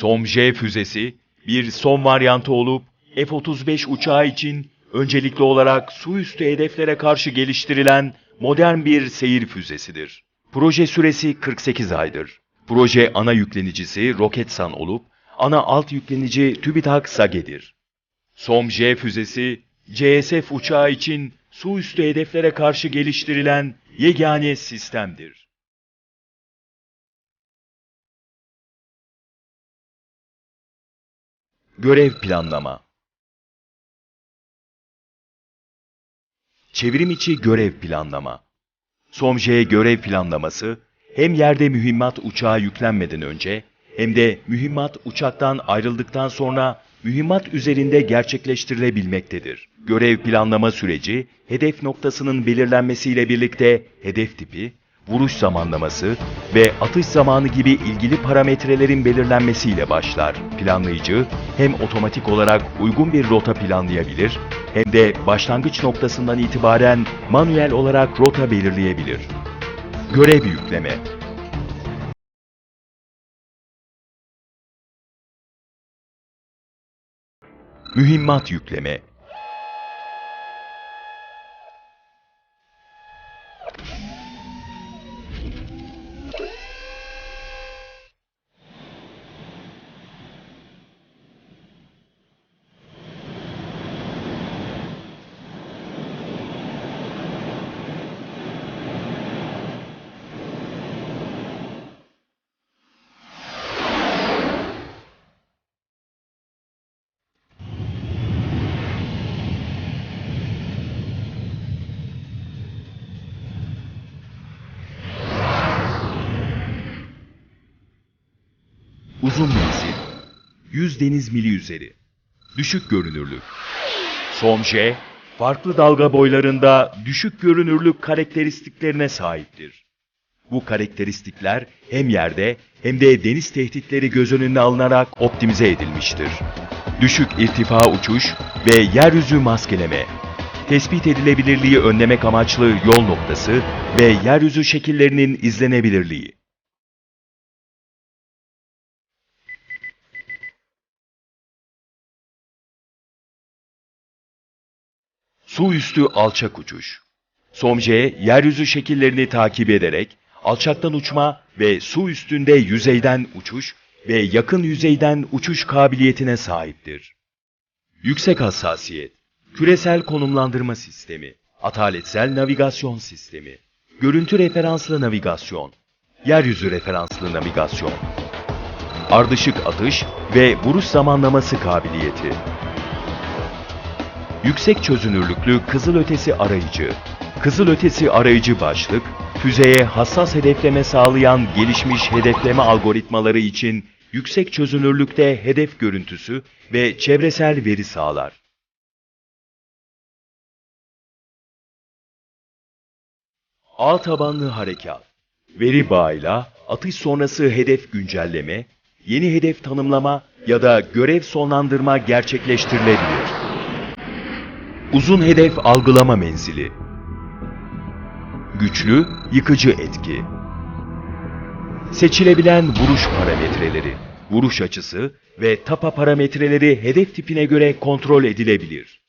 SOM-J füzesi bir son varyantı olup F-35 uçağı için öncelikli olarak su üstü hedeflere karşı geliştirilen modern bir seyir füzesidir. Proje süresi 48 aydır. Proje ana yüklenicisi Roketsan olup ana alt yüklenici TÜBİTAK SAGE'dir. SOM-J füzesi CSF uçağı için su üstü hedeflere karşı geliştirilen yegane sistemdir. Görev planlama Çevrim içi görev planlama SOMJ'ye görev planlaması hem yerde mühimmat uçağa yüklenmeden önce hem de mühimmat uçaktan ayrıldıktan sonra mühimmat üzerinde gerçekleştirilebilmektedir. Görev planlama süreci hedef noktasının belirlenmesiyle birlikte hedef tipi, vuruş zamanlaması ve atış zamanı gibi ilgili parametrelerin belirlenmesiyle başlar. Planlayıcı hem otomatik olarak uygun bir rota planlayabilir hem de başlangıç noktasından itibaren manuel olarak rota belirleyebilir. Görev yükleme Mühimmat yükleme Uzun menzil 100 deniz mili üzeri Düşük görünürlük SOMJ, farklı dalga boylarında düşük görünürlük karakteristiklerine sahiptir. Bu karakteristikler hem yerde hem de deniz tehditleri göz önüne alınarak optimize edilmiştir. Düşük irtifa uçuş ve yeryüzü maskeleme, tespit edilebilirliği önlemek amaçlı yol noktası ve yeryüzü şekillerinin izlenebilirliği. Su üstü alçak uçuş. SOMJ, yeryüzü şekillerini takip ederek alçaktan uçma ve su üstünde yüzeyden uçuş ve yakın yüzeyden uçuş kabiliyetine sahiptir. Yüksek hassasiyet, küresel konumlandırma sistemi, ataletsel navigasyon sistemi, görüntü referanslı navigasyon, yeryüzü referanslı navigasyon, ardışık atış ve vuruş zamanlaması kabiliyeti. Yüksek çözünürlüklü kızılötesi arayıcı. Kızılötesi arayıcı başlık, füzeye hassas hedefleme sağlayan gelişmiş hedefleme algoritmaları için yüksek çözünürlükte hedef görüntüsü ve çevresel veri sağlar. Ağ tabanlı harekat. Veri bağıyla atış sonrası hedef güncelleme, yeni hedef tanımlama ya da görev sonlandırma gerçekleştirilebilir. Uzun hedef algılama menzili. Güçlü, yıkıcı etki. Seçilebilen vuruş parametreleri, vuruş açısı ve tapa parametreleri hedef tipine göre kontrol edilebilir.